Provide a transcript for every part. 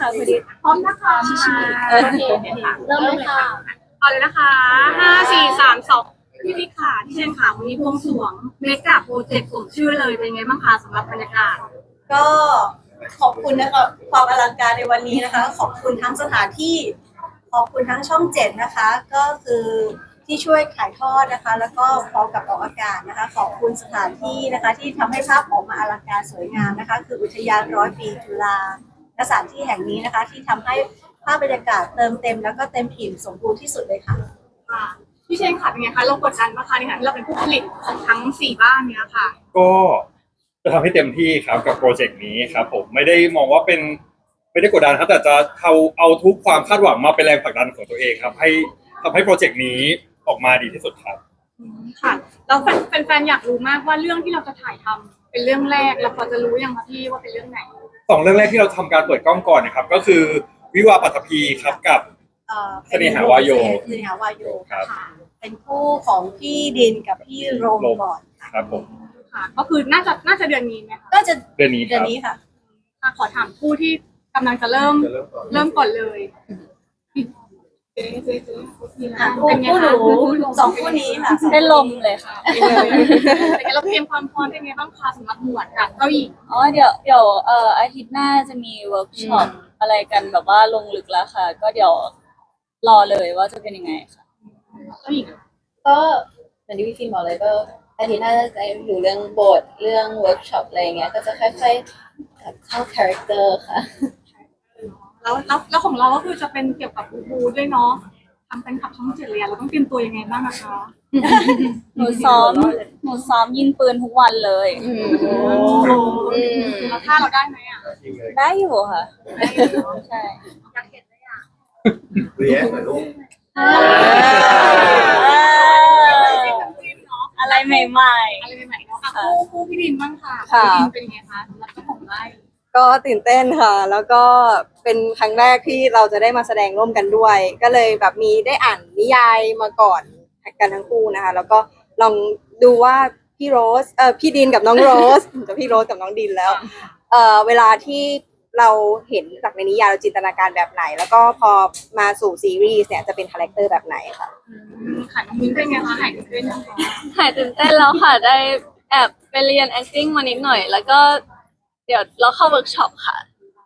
ค่ะพอดีพร้อมนะคะโอเคค่ะเริ่มเลยค่ะ เอาเลยนะคะห้าสี่สามสองพี่พิขาที่เชนค่ะวันนี้บวงสรวงเมกะโปรเจกต์สมชื่อเลยเป็นไงบ้างคะสำหรับบรรยากาศก็ขอบคุณนะคะความอลังการในวันนี้นะคะ ขอบคุณทั้งสถานที่ ขอบคุณทั้งช่องเจ็ดนะคะ ก็คือที่ช่วยถ่ายทอดนะคะ แล้วก็พร้อมกับออกอากาศนะคะ ขอบคุณสถานที่นะคะ ที่ทำให้ภาพออกมาอลังการสวยงามนะคะ คืออุทยานร้อยปีจุฬา และสถานที่แห่งนี้นะคะ ที่ทำให้ภาพบรรยากาศเติมเต็ม แล้วก็เต็มอิ่มสมบูรณ์ที่สุดเลยค่ะค่ะพี่เชนค่ะเป็นไงคะเรากดดันปะคะในฐานะที่เราเป็นผู้ผลิตของทั้งสี่บ้านเนี้ยค่ะ ก็จะทำให้เต็มที่ครับกับโปรเจกต์นี้ครับผมไม่ได้มองว่าเป็นไม่ได้กดดันครับแต่จะเอาเอาทุกความคาดหวังมาเป็นแรงผลักดันของตัวเองครับ ให้ทำให้โปรเจกต์นี้ออกมาดีที่สุดครับค่ะเราแฟนๆอยากรู้มากว่าเรื่องที่เราจะถ่ายทำเป็นเรื่องแรกเราพอจะรู้ยังคะพี่ว่าเป็นเรื่องไหน สองเรื่องแรกที่เราทำการเปิดกล้องก่อนนะครับ ก็คือวิวาห์ปัตตภีครับกับ เอ่อเสน่หาวาโยเสน่หาวาโยครับค่ะเป็นคู่ของพี่ดินกับพี่โรม ก่อนครับผมค่ะก็คือน่าจะน่าจะเดือนนี้ไหมคะก็จะเดือนนี้คเดือนรับนี้ค่ะอะขอถามผู้ที่กำลังจะเริ่มจะเริ่มก่อนเริ่มก่อนเลยเจ๊เจ๊เจ๊อะ คู่เป็นไงคู่หคะนูสองคู่นี้ค่ะได้ลมเลยค่ะเป็นไงเราเตรียมความพร้อมเป็นไงบ้างคะสำหรับหมวดกับเก้าหญิงอ๋อเดี๋ยวเดี๋ยวเอ่ออาทิตย์หน้าจะมีเวิร์กช็อปอะไรกันแบบว่าลงลึกแล้วค่ะ ก็เดี๋ยวรอเลยว่าจะเป็นยังไงค่ะเก้าหญิงก็เหมือนที่พี่ฟิล์มบอกเลยก็อาทิตย์หน้าจะอยู่เรื่องบทเรื่องเวิร์กช็อปอะไรอย่างเงี้ยก็จะค่อยๆแบบเข้าคาแรคเตอร์ค่ะ แล้วแล้วแล้วของเราก็คือจะเป็นเกี่ยวกับบูบูด้วยเนาะทำเป็นขับช่องเจ็ดเลยอะเราต้องเตรียมตัวยังไงบ้างนะคะหนูซ้อมหนูซ้อมยิงปืนทุกวันเลยอืมอืมแล้วถ้าเราได้ไหมอะได้อยู่ค่ะ ใช่อยากเห็นเลยอะเรียนเหรอลูกจิ้มเนาะอะไรใหม่ อะไรใหม่ๆเนาะอะคู่คู่พี่ดินบ้างค่ะค่ะ พี่ดินเป็นยังไงคะสำหรับเจ้าของไร่ ก็ตื่นเต้นค่ะ แล้วก็เป็นครั้งแรกที่เราจะได้มาแสดงร่วมกันด้วย ก็เลยแบบมีได้อ่านนิยายมาก่อนกันทั้งคู่นะคะ แล้วก็ลองดูว่าพี่โรสเออพี่ดินกับน้องโรสกับพี่โรสกับน้องดินแล้วเออเวลาที่เราเห็นจากในนิยายเราจินตนาการแบบไหน แล้วก็พอมาสู่ซีรีส์เนี่ยจะเป็นคาแรคเตอร์แบบไหนค่ะอืมค่ะน้องมิ้นเป็นไงคะหายตื่นเต้นยังคะหายตื่นเต้นแล้วค่ะได้แอบไปเรียน acting มานิดหน่อย แล้วก็ เดี๋ยวเราเข้าเวิร์กช็อปค่ะ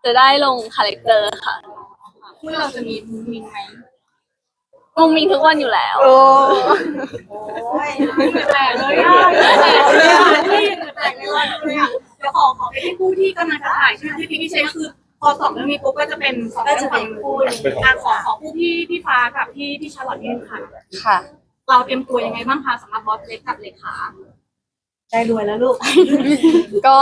จะได้ลงคาแรคเตอร์ค่ะคู่เราจะมีมุ้งมิ้งไหมมุงมิงทุกวันอยู่แล้วโอ้โอ้ยแปลกเลยอะแปลกเลยอะพี่แปลกเลยอะเดี๋ยวขอขอไปที่คู่ที่กำลังจะถ่ายใช่ไหมที่พี่เชนคือพอสองเรื่องนี้ปุ๊บก็จะเป็นสองก็เรื่จะองเป็นคู่หนึ่งเป็นของอะขอขอคู่พี่พี่ฟ้ากับพี่พี่ชาร์ลอตนี่ค่ะ ค่ะ เราเตรียมตัวยังไงบ้างคะสำหรับบอสเล็กกับเลขาได้รวยแล้วลูก ก็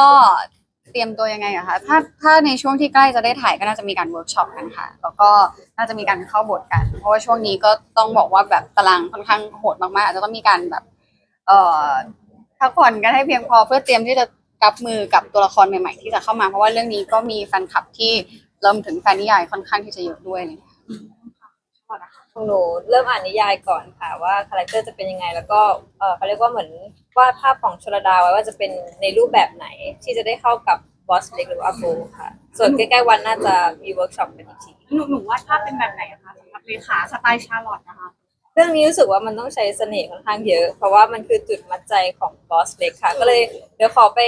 เตรียมตัวยังไงอะคะถ้าถ้าในช่วงที่ใกล้จะได้ถ่ายก็น่าจะมีการเวิร์กช็อปกันค่ะ แล้วก็น่าจะมีการเข้าบทกัน เพราะว่าช่วงนี้ก็ต้องบอกว่าแบบตารางค่อนข้างโหดมากๆอาจจะต้องมีการแบบ เอ่อพักผ่อนกันให้เพียงพอเพื่อเตรียมที่จะรับมือกับตัวละครใหม่ๆ ที่จะเข้ามา เพราะว่าเรื่องนี้ก็มีแฟนคลับที่เรวมถึงแฟนนิยายค่อนข้างที่จะเยอะด้วยเลยของหนูเริ่มอ่านนิยายก่อนค่ะว่าคาแรคเตอร์จะเป็นยังไง แล้วก็เออเขาเรียกว่าเหมือน วาดภาพของชลดาไว้ว่าจะเป็นในรูปแบบไหนที่จะได้เข้ากับบอสเล็กหรือว่าอาโบค่ะ ส่วนใกล้ๆวันน่าจะมีเวิร์กช็อปกันอีกทีหนูหนูวาดภาพเป็นแบบไหนอะคะสำหรับเลขาสไตล์ชาร์ลอตนะคะ เรื่องนี้รู้สึกว่ามันต้องใช้เสน่ห์ค่อนข้างเยอะ เพราะว่ามันคือจุดมัดใจของบอสเล็กค่ะ ก็เลยเดี๋ยวขอไป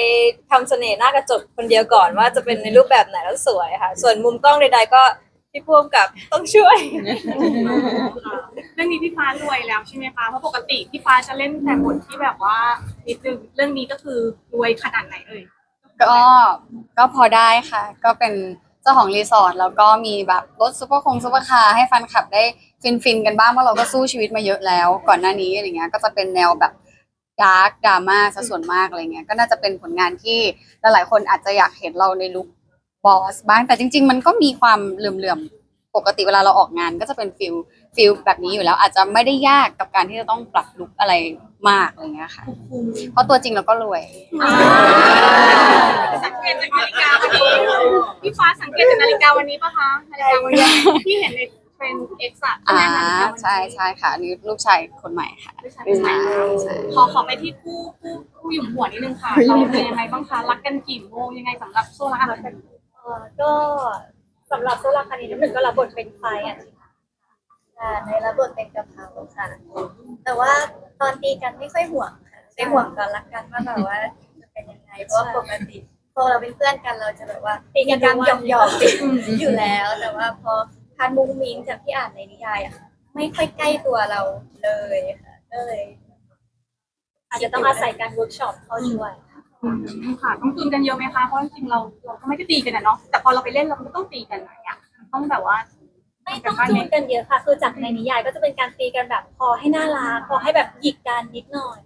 ทำเสน่ห์หน้ากระจกคนเดียวก่อนว่าจะเป็นในรูปแบบไหนแล้วสวยค่ะ ส่วนมุมกล้องใดๆก็ พี่พ่วงกับต้องช่วย เรื่องนี้พี่ฟ้ารวยแล้วใช่ไหมคะเพราะปกติพี่ฟ้าจะเล่นแต่บทที่แบบว่านิดนึงเรื่องนี้ก็คือรวยขนาดไหนเอ่ยก็ก็พอได้ค่ะ ก็เป็นเจ้าของรีสอร์ทแล้วก็มีแบบรถซุปเปอร์คงซุปเปอร์คาร์ให้แฟนคลับได้ฟินฟินๆกันบ้างเพราะเราก็สู้ชีวิตมาเยอะแล้ว ก่อนหน้านี้อะไรเงี้ยก็จะเป็นแนวแบบดาร์กดราม่าซะส่วนมากอะไรเงี้ยก็น่าจะเป็นผลงานที่หลายๆคนอาจจะอยากเห็นเราในลุค บอสบ้างแต่จริง ๆ มันก็มีความเหลื่อมๆปกติเวลาเราออกงานก็จะเป็นฟิลฟิลแบบนี้อยู่แล้ว อาจจะไม่ได้ยากกับการที่จะต้องปรับลุคอะไรมากอะไรเงี้ยค่ะ เพราะตัวจริงเราก็รวย สังเกตจากนาฬิกาวันนี้พี่ฟ้าสังเกตจากนาฬิกาวันนี้ปะคะนาฬิกาวันนี้ที่เห็นในเทรนด์เอ็กซ์อะอ่าไหมนาฬิกาวันนี้ใช่ใช่ค่ะอันนี่ลูกชายคนใหม่ค่ะไม่ใช่ไม่ใช่ขอขอไปที่คู่คู่คู่หยุ่มหัวนิดนึงค่ะเราเป็นยังไงบ้างคะรักกันกี่โมงยังไงสำหรับโซล่ารักกัน เอ่อก็สำหรับโซลาคานีน้ำหนึ่งก็รับบทเป็นไฟอะค่ะในรับบทเป็นกะเพราค่ะ แต่ว่าตอนตีกันไม่ค่อยห่วงค่ะไม่ห่วงกันรักกันว่าแบบว่าจะเป็นยังไงเพราะว่าปกติพอเราเป็นเพื่อนกันเราจะแบบว่าตีกันหยอกหยอกๆอยู่แล้ว แต่ว่าพอทานมุ้งมิ้งจากที่อ่านในนิยายอะไม่ค่อยใกล้ตัวเราเลยค่ะก็เลยอาจจะต้องอาศัยการเวิร์กช็อปเข้าช่วย ค่ะต้องจูนกันเยอะไหมคะเพราะจริงๆเราเราก็ไม่ได้ตีกันนะเนาะแต่พอเราไปเล่นเราก็ต้องตีกันไหนอะต้องแบบว่าไม่ต้องจูนกันเยอะค่ะ คือจากในนิยายก็จะเป็นการตีกันแบบพอให้น่ารักพอให้แบบหยิกกันนิดหน่อย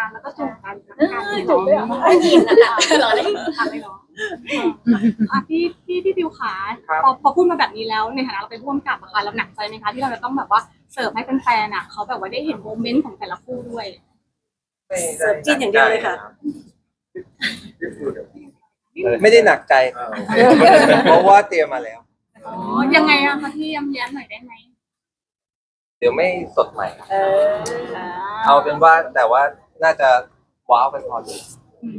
การแล้วก็จูบกันเออจูบด้วยเหรอไม่หยิกนะคะรอเลยทำเลยเนาะอะพี่พี่พี่ฟิวขาครับพอพอพูดมาแบบนี้แล้วในฐานะเราเป็นผู้กำกับอะค่ะเราหนักใจไหมคะที่เราจะต้องแบบว่าเสิร์ฟให้แฟนๆอะเขาแบบว่าได้เห็นโมเมนต์ของแต่ละคู่ด้วยเสิร์ฟจิ้นอย่างเดียวเลยค่ะ ไม่ได้หนักใจ เพราะว่าเตรียมมาแล้ว อ๋อ ยังไงอะคะพี่ย้ำแย้มหน่อยได้ไหมเดี๋ยวไม่สดใหม่ครับ เอาเป็นว่าแต่ว่าน่าจะว้าวกันพอดีอืม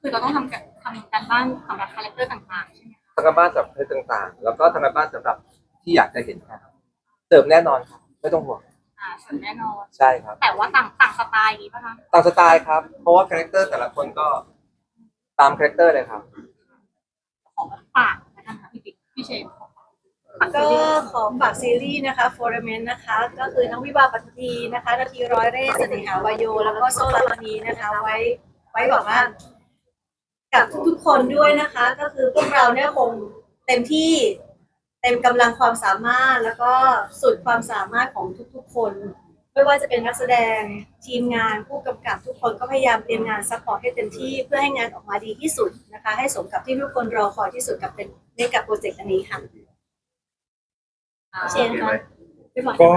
คือเราต้องทำกันทำการบ้านสำหรับคาแรคเตอร์ต่างๆใช่ไหมคะทำการบ้านสำหรับเพศต่างๆ แล้วก็ทำการบ้านสำหรับที่อยากจะเห็นครับเติมแน่นอนครับ ไม่ต้องห่วงอ่า ส่วนแน่นอน ใช่ครับ แต่ว่าต่างต่างสไตล์อย่างนี้ป่ะคะตามสไตล์ครับ เพราะว่าคาแรคเตอร์แต่ละคนก็ตามคาแรคเตอร์เลยครับ ของปากนะคะพี่ปิ๊กพี่เชนฝากซีก็รีส์ขอฝากซีรีส์นะคะ f o r a m e n t นะคะ ก็คือน้องวิบาปัตตีนะคะนาทีร้อยเร่ห์เสน่หาวายโย แล้วก็โซลานีนะคะ ไว้ไว้บอกว่า กับทุกๆคนด้วยนะคะ ก็คือพวกเราเนี่ยคงเต็มที่ เต็มกำลังความสามารถแล้วก็สุดความสามารถของทุกๆคน ไม่ว่าจะเป็นนักแสดงทีมงานผู้กำกับทุกคนก็พยายามเตรียมงานซัพพอร์ตให้เต็มที่เพื่อให้งานออกมาดีที่สุดนะคะ ให้สมกับที่ทุกคนรอคอยที่สุดกับเป็นในกับโปรเจกต์อันนี้ค่ะเชนค่ะพี่บอยก็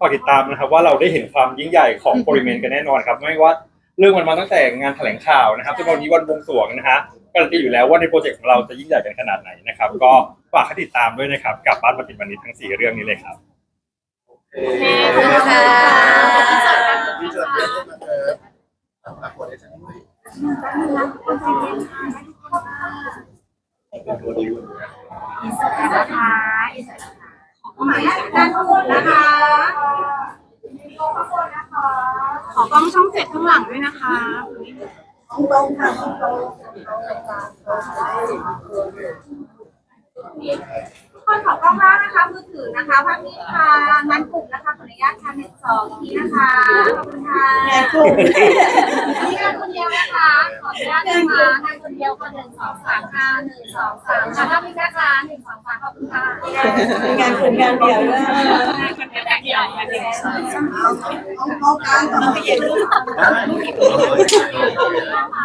ฝากติดตามนะครับว่าเราได้เห็นความยิ่งใหญ่ของโปรลิเมนกันแน่นอนครับ ไม่ว่าเรื่องมันมาตั้งแต่งานแถลงข่าวนะครับจนวันนี้วันบวงสรวงนะฮะ การันตีอยู่แล้วว่าในโปรเจกต์ของเราจะยิ่งใหญ่กันขนาดไหนนะครับ ก็ฝากให้ติดตามด้วยนะครับ กับบ้านปฏิบัติวันนี้ทั้งสี่เรื่องนี้เลยครับ โอเคขอบคุณค่ะที่จะเรียนรู้มาเจอฝากคนให้ฉันด้วยนะคะขอหมายด้านบนนะคะ ขอกล้องช่องเจ็ดข้างหลังด้วยนะคะ ค่ะคนขอกล้องล่างนะคะมือถือนะคะภาพนี้ค่ะงานกลุ่มนะคะขออนุญาต สองทีนะคะ ขอบคุณค่ะงานกลุ่มนี่งานคนเดียวนะคะ ขออนุญาตนะคะงานคนเดียวคนหนึ่งสองสามค่ะหนึ่งสองสามค่ะภาพนี้นะคะหนึ่งสองสามขอบคุณค่ะงานกลุ่มงานเดียวด้วยคนเดียวแต่เดียวกันเดียว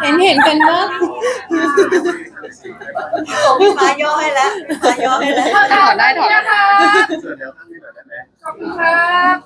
เห็นเห็นกันว่าผมฟ้าย่อให้แล้วฟ้าย่อให้แล้วถอดได้ถอดได้นะคะเสร็จแล้วข้างนี้หน่อยได้ไหมขอบคุณครับ